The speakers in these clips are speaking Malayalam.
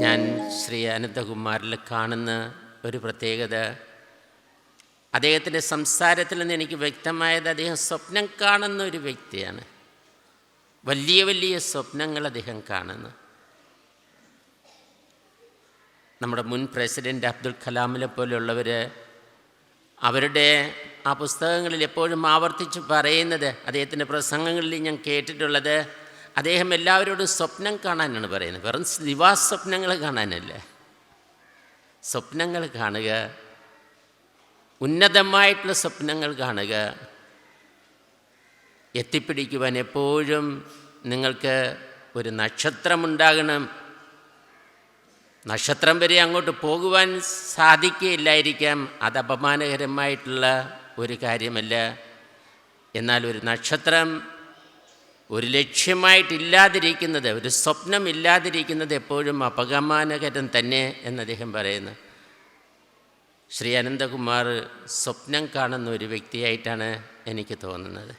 ഞാൻ ശ്രീ അനന്തകുമാരിൽ കാണുന്ന ഒരു പ്രത്യേകത. അദ്ദേഹത്തിന്റെ സംസാരത്തിൽ നിന്ന് എനിക്ക് വ്യക്തമായത് അദ്ദേഹം സ്വപ്നം കാണുന്ന ഒരു വ്യക്തിയാണ്. വലിയ വലിയ സ്വപ്നങ്ങൾ അദ്ദേഹം കാണുന്നു. നമ്മുടെ മുൻ പ്രസിഡന്റ് അബ്ദുൽ കലാമിനെ പോലെയുള്ളവർ അവരുടെ ആ പുസ്തകങ്ങളിൽ എപ്പോഴും ആവർത്തിച്ച് പറയുന്നത് അദ്ദേഹത്തിന്റെ പ്രസംഗങ്ങളിൽ ഞാൻ കേട്ടിട്ടുള്ളത് അദ്ദേഹം എല്ലാവരോടും സ്വപ്നം കാണാനാണ് പറയുന്നത്. വെറും ദിവാസ്വപ്നങ്ങൾ കാണാനല്ല? സ്വപ്നങ്ങൾ കാണുക ഉന്നതമായിട്ടുള്ള സ്വപ്നങ്ങൾ കാണുക എത്തിപ്പിടിക്കുവാൻ എപ്പോഴും നിങ്ങൾക്ക് ഒരു നക്ഷത്രമുണ്ടാകണം. നക്ഷത്രം വരെ അങ്ങോട്ട് പോകുവാൻ സാധിക്കുകയില്ലായിരിക്കാം. അത് അപമാനകരമായിട്ടുള്ള ഒരു കാര്യമല്ല. എന്നാൽ ഒരു നക്ഷത്രം ഒരു ലക്ഷ്യമായിട്ടില്ലാതിരിക്കുന്നത് ഒരു സ്വപ്നം ഇല്ലാതിരിക്കുന്നത് എപ്പോഴും അപകമാനകരം തന്നെ എന്ന് അദ്ദേഹം പറയുന്നു. ശ്രീ അനന്തകുമാർ സ്വപ്നം കാണുന്ന ഒരു വ്യക്തിയായിട്ടാണ് എനിക്ക് തോന്നുന്നത്.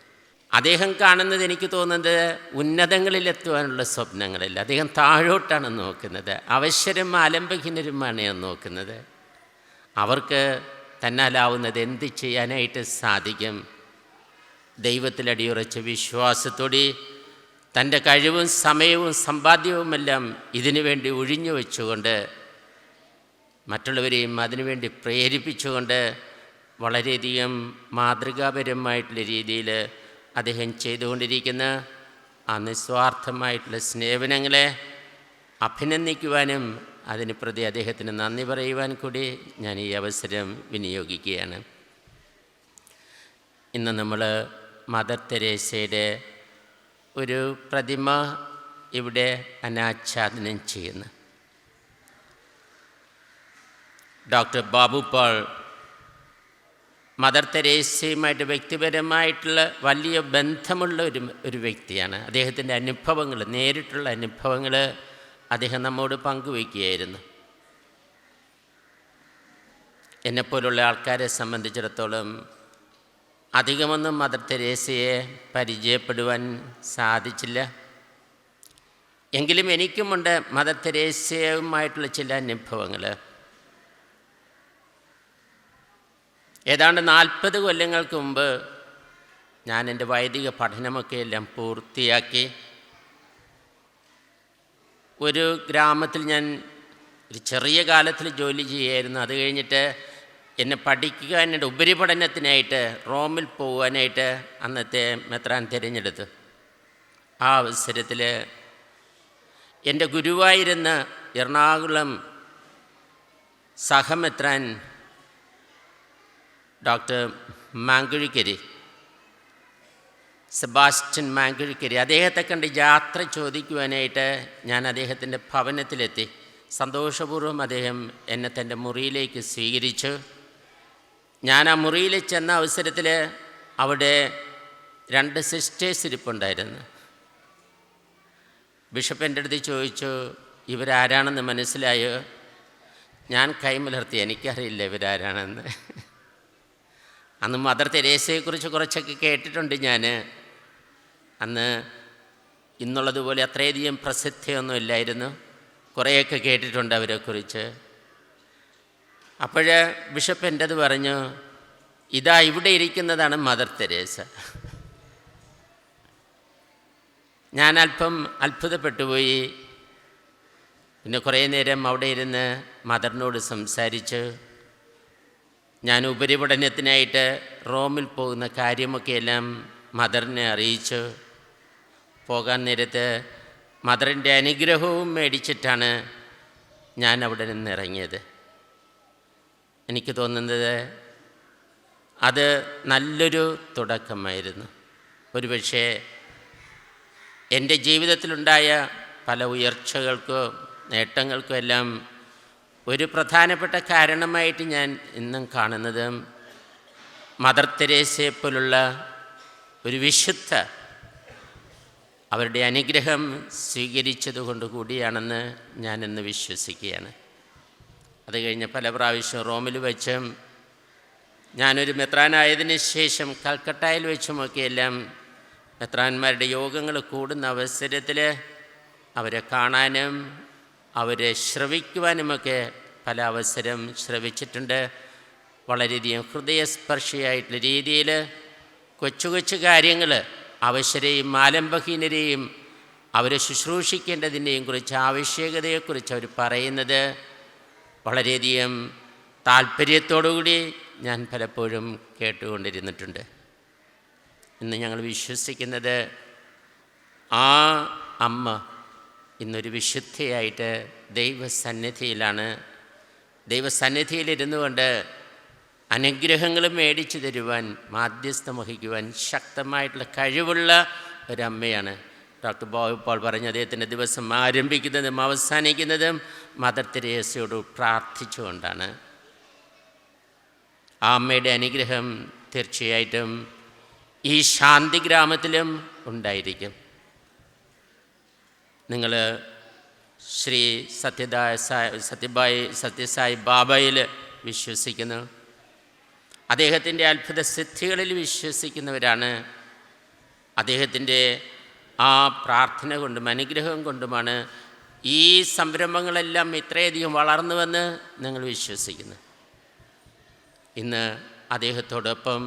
അദ്ദേഹം കാണുന്നത് എനിക്ക് തോന്നുന്നത് ഉന്നതങ്ങളിലെത്തുവാനുള്ള സ്വപ്നങ്ങളല്ല. അദ്ദേഹം താഴോട്ടാണ് നോക്കുന്നത്. അവശരും ആലംബഹീനരുമാണ് നോക്കുന്നത്. അവർക്ക് തന്നാലാവുന്നത് എന്ത് ചെയ്യാനായിട്ട് സാധിക്കും? ദൈവത്തിൽ അടിയുറച്ച വിശ്വാസത്തോടെ തന്റെ കഴിവും സമയവും സമ്പാദ്യവുമെല്ലാം ഇതിനു വേണ്ടി ഒഴിഞ്ഞു വെച്ചുകൊണ്ട് മറ്റുള്ളവരെയും അതിനുവേണ്ടി പ്രേരിപ്പിച്ചുകൊണ്ട് വളരെയധികം മാതൃകാപരമായിട്ടുള്ള രീതിയിൽ അദ്ദേഹം ചെയ്തുകൊണ്ടിരിക്കുന്ന ആ നിസ്വാർത്ഥമായിട്ടുള്ള സ്നേഹനങ്ങളെ അഭിനന്ദിക്കുവാനും അതിന് പ്രതി അദ്ദേഹത്തിന് നന്ദി പറയുവാൻ കൂടി ഞാൻ ഈ അവസരം വിനിയോഗിക്കുകയാണ്. ഇന്ന് നമ്മൾ മദർ തെരേസയുടെ ഒരു പ്രതിമ ഇവിടെ അനാച്ഛാദനം ചെയ്യുന്നു. ഡോക്ടർ ബാബു പോൾ മദർ തെരേസയുമായിട്ട് വ്യക്തിപരമായിട്ടുള്ള വലിയ ബന്ധമുള്ള ഒരു ഒരു വ്യക്തിയാണ്. അദ്ദേഹത്തിന്റെ അനുഭവങ്ങൾ നേരിട്ടുള്ള അനുഭവങ്ങൾ അദ്ദേഹം നമ്മോട് പങ്കുവയ്ക്കുകയായിരുന്നു. എന്നെപ്പോലുള്ള ആൾക്കാരെ സംബന്ധിച്ചിടത്തോളം അധികമൊന്നും മദർ തെരേസയെ പരിചയപ്പെടുവാൻ സാധിച്ചില്ല. എങ്കിലും എനിക്കുമുണ്ട് മദർ തെരേസയുമായിട്ടുള്ള ചില അനുഭവങ്ങൾ ഏതാണ്ട് നാൽപ്പത് കൊല്ലങ്ങൾക്ക് മുമ്പ് ഞാൻ എന്റെ വൈദിക പഠനമൊക്കെ എല്ലാം പൂർത്തിയാക്കി. ഒരു ഗ്രാമത്തിൽ ഞാൻ ഒരു ചെറിയ കാലത്തിൽ ജോലി ചെയ്യുമായിരുന്നു അത് കഴിഞ്ഞിട്ട് എന്നെ പഠിക്കാനായിട്ട് ഉപരിപഠനത്തിനായിട്ട് റോമിൽ പോകാനായിട്ട് അന്നത്തെ മെത്രാൻ തിരഞ്ഞെടുത്ത്. ആ അവസരത്തിൽ എന്റെ ഗുരുവായിരുന്ന എറണാകുളം സഹമെത്രാൻ ഡോക്ടർ മാങ്കുഴിക്കരി സെബാസ്റ്റ്യൻ മാങ്കുഴിക്കരി അദ്ദേഹത്തെ കണ്ട് യാത്ര ചോദിക്കുവാനായിട്ട് ഞാൻ അദ്ദേഹത്തിന്റെ ഭവനത്തിലെത്തി. സന്തോഷപൂർവം അദ്ദേഹം എന്നെ തന്റെ മുറിയിലേക്ക് സ്വീകരിച്ചു. ഞാൻ ആ മുറിയിൽ ചെന്ന അവസരത്തിൽ അവിടെ രണ്ട് സിസ്റ്റേഴ്സ് ഇരിപ്പുണ്ടായിരുന്നു. ബിഷപ്പ് എന്റെ അടുത്ത് ചോദിച്ചു ഇവരാരാണെന്ന് മനസ്സിലായോ? ഞാൻ കൈമലർത്തി എനിക്കറിയില്ല ഇവരാരാണെന്ന്. അന്ന് മദർ തെരേസയെക്കുറിച്ച് കുറച്ചൊക്കെ കേട്ടിട്ടുണ്ട് ഞാൻ. അന്ന് ഇന്നുള്ളതുപോലെ അത്രയധികം പ്രസിദ്ധിയൊന്നും ഇല്ലായിരുന്നു കുറേയൊക്കെ കേട്ടിട്ടുണ്ട് അവരെക്കുറിച്ച്. അപ്പോൾ ബിഷപ്പ് എന്റെത് പറഞ്ഞു ഇതാ ഇവിടെ ഇരിക്കുന്നതാണ് മദർ തെരേസ. ഞാൻ അല്പം അത്ഭുതപ്പെട്ടുപോയി. പിന്നെ കുറേ നേരം അവിടെ ഇരുന്ന് മദറിനോട് സംസാരിച്ച് ഞാൻ ഉപരിപഠനത്തിനായിട്ട് റോമിൽ പോകുന്ന കാര്യമൊക്കെയെല്ലാം മദറിനെ അറിയിച്ചു പോകാൻ നേരത്ത് മദറിന്റെ അനുഗ്രഹവും മേടിച്ചിട്ടാണ് ഞാൻ അവിടെ നിന്ന് ഇറങ്ങിയത്. എനിക്ക് തോന്നുന്നത് അത് നല്ലൊരു തുടക്കമായിരുന്നു. ഒരുപക്ഷേ എന്റെ ജീവിതത്തിലുണ്ടായ പല ഉയർച്ചകൾക്കോ നേട്ടങ്ങൾക്കോ എല്ലാം ഒരു പ്രധാനപ്പെട്ട കാരണമായിട്ട് ഞാൻ ഇന്നും കാണുന്നത് മദർ തെരേസയെ പോലുള്ള ഒരു വിശുദ്ധ അവരുടെ അനുഗ്രഹം സ്വീകരിച്ചതുകൊണ്ട് കൂടിയാണെന്ന് ഞാനിന്ന് വിശ്വസിക്കുകയാണ്. അത് കഴിഞ്ഞ് പല പ്രാവശ്യം റോമിൽ വെച്ചും ഞാനൊരു മെത്രാനായതിന് ശേഷം കൽക്കട്ടയിൽ വെച്ചുമൊക്കെയെല്ലാം മെത്രാന്മാരുടെ യോഗങ്ങൾ കൂടുന്ന അവസരത്തിൽ അവരെ കാണാനും അവരെ ശ്രവിക്കുവാനുമൊക്കെ പല അവസരം ശ്രവിച്ചിട്ടുണ്ട്. വളരെയധികം ഹൃദയസ്പർശിയായിട്ടുള്ള രീതിയിൽ കൊച്ചു കൊച്ചു കാര്യങ്ങൾ അവശരെയും ആലംബഹീനരെയും അവരെ ശുശ്രൂഷിക്കേണ്ടതിന്റെയും കുറിച്ച് ആവശ്യകതയെക്കുറിച്ച് അവർ പറയുന്നത് വളരെയധികം താല്പര്യത്തോടുകൂടി ഞാൻ പലപ്പോഴും കേട്ടുകൊണ്ടിരുന്നിട്ടുണ്ട്. ഇന്ന് ഞങ്ങൾ വിശ്വസിക്കുന്നത് ആ അമ്മ ഇന്നൊരു വിശുദ്ധയായിട്ട് ദൈവസന്നിധിയിലാണ്. ദൈവസന്നിധിയിലിരുന്നു കൊണ്ട് അനുഗ്രഹങ്ങൾ മേടിച്ചു തരുവാൻ മാധ്യസ്ഥം വഹിക്കുവാൻ ശക്തമായിട്ടുള്ള കഴിവുള്ള ഒരമ്മയാണ്. ഡോക്ടർ ബോബിപ്പോൾ പോൾ പറഞ്ഞ അദ്ദേഹത്തിന്റെ ദിവസം ആരംഭിക്കുന്നതും അവസാനിക്കുന്നതും മദർ തെരേസയോട് പ്രാർത്ഥിച്ചുകൊണ്ടാണ്. ആ അമ്മയുടെ അനുഗ്രഹം തീർച്ചയായിട്ടും ഈ ശാന്തി ഗ്രാമത്തിലും ഉണ്ടായിരിക്കും. നിങ്ങൾ ശ്രീ സത്യദായ സത്യബായി സത്യസായി ബാബയിൽ വിശ്വസിക്കുന്നു. അദ്ദേഹത്തിന്റെ അത്ഭുത സിദ്ധികളിൽ വിശ്വസിക്കുന്നവരാണ്. അദ്ദേഹത്തിന്റെ ആ പ്രാർത്ഥന കൊണ്ടും അനുഗ്രഹം കൊണ്ടുമാണ് ഈ സംരംഭങ്ങളെല്ലാം ഇത്രയധികം വളർന്നുവെന്ന് നിങ്ങൾ വിശ്വസിക്കുന്നു. ഇന്ന് അദ്ദേഹത്തോടൊപ്പം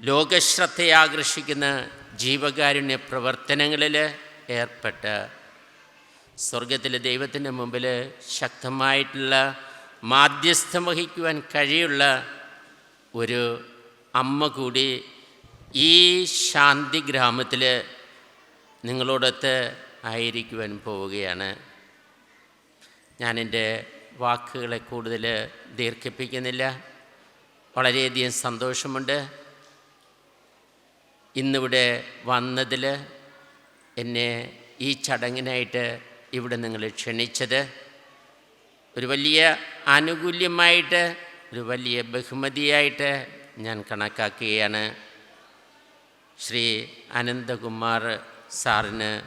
ലോകശ്രദ്ധയെ ആകർഷിക്കുന്ന ജീവകാരുണ്യ പ്രവർത്തനങ്ങളിൽ ഏർപ്പെട്ട് സ്വർഗത്തിലെ ദൈവത്തിന്റെ മുമ്പിൽ ശക്തമായിട്ടുള്ള മാധ്യസ്ഥം വഹിക്കുവാൻ കഴിയുള്ള ഒരു അമ്മ കൂടി ഈ ശാന്തി ഗ്രാമത്തിൽ നിങ്ങളോടൊത്ത് ആയിരിക്കുവാൻ പോവുകയാണ്. ഞാനെന്റെ വാക്കുകളെ കൂടുതൽ ദീർഘിപ്പിക്കുന്നില്ല. വളരെയധികം സന്തോഷമുണ്ട്. ഇന്നിവിടെ വന്നതിൽ എന്നെ ഈ ചടങ്ങിനായിട്ട് ഇവിടെ നിങ്ങൾ ക്ഷണിച്ചത് ഒരു വലിയ ആനുകൂല്യമായിട്ട് ഒരു വലിയ ബഹുമതിയായിട്ട് ഞാൻ കണക്കാക്കുകയാണ്. ശ്രീ അനന്തകുമാർ സാറിന്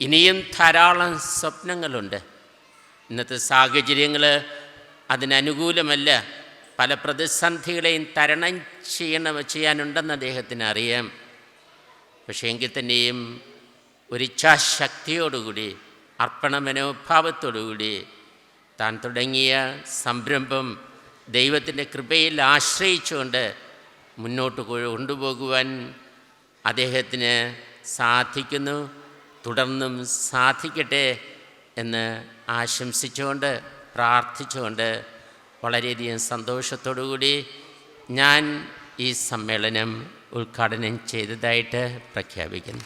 ഇനിയും ധാരാളം സ്വപ്നങ്ങളുണ്ട്. ഇന്നത്തെ സാഹചര്യങ്ങൾ അതിനനുകൂലമല്ല. പല പ്രതിസന്ധികളെയും തരണം ചെയ്യണം ചെയ്യാനുണ്ടെന്ന് അദ്ദേഹത്തിന് അറിയാം. പക്ഷേ എങ്കിൽ തന്നെയും ഒരു ഇച്ഛാശക്തിയോടുകൂടി അർപ്പണ മനോഭാവത്തോടുകൂടി താൻ തുടങ്ങിയ സംരംഭം ദൈവത്തിന്റെ കൃപയിൽ ആശ്രയിച്ചുകൊണ്ട് മുന്നോട്ട് കൊണ്ടുപോകുവാൻ അദ്ദേഹത്തിന് സാധിക്കുന്നു. തുടർന്നും സാധിക്കട്ടെ എന്ന് ആശംസിച്ചുകൊണ്ട് പ്രാർത്ഥിച്ചുകൊണ്ട് വളരെയധികം സന്തോഷത്തോടുകൂടി ഞാൻ ഈ സമ്മേളനം ഉദ്ഘാടനം ചെയ്തതായിട്ട് പ്രഖ്യാപിക്കുന്നു.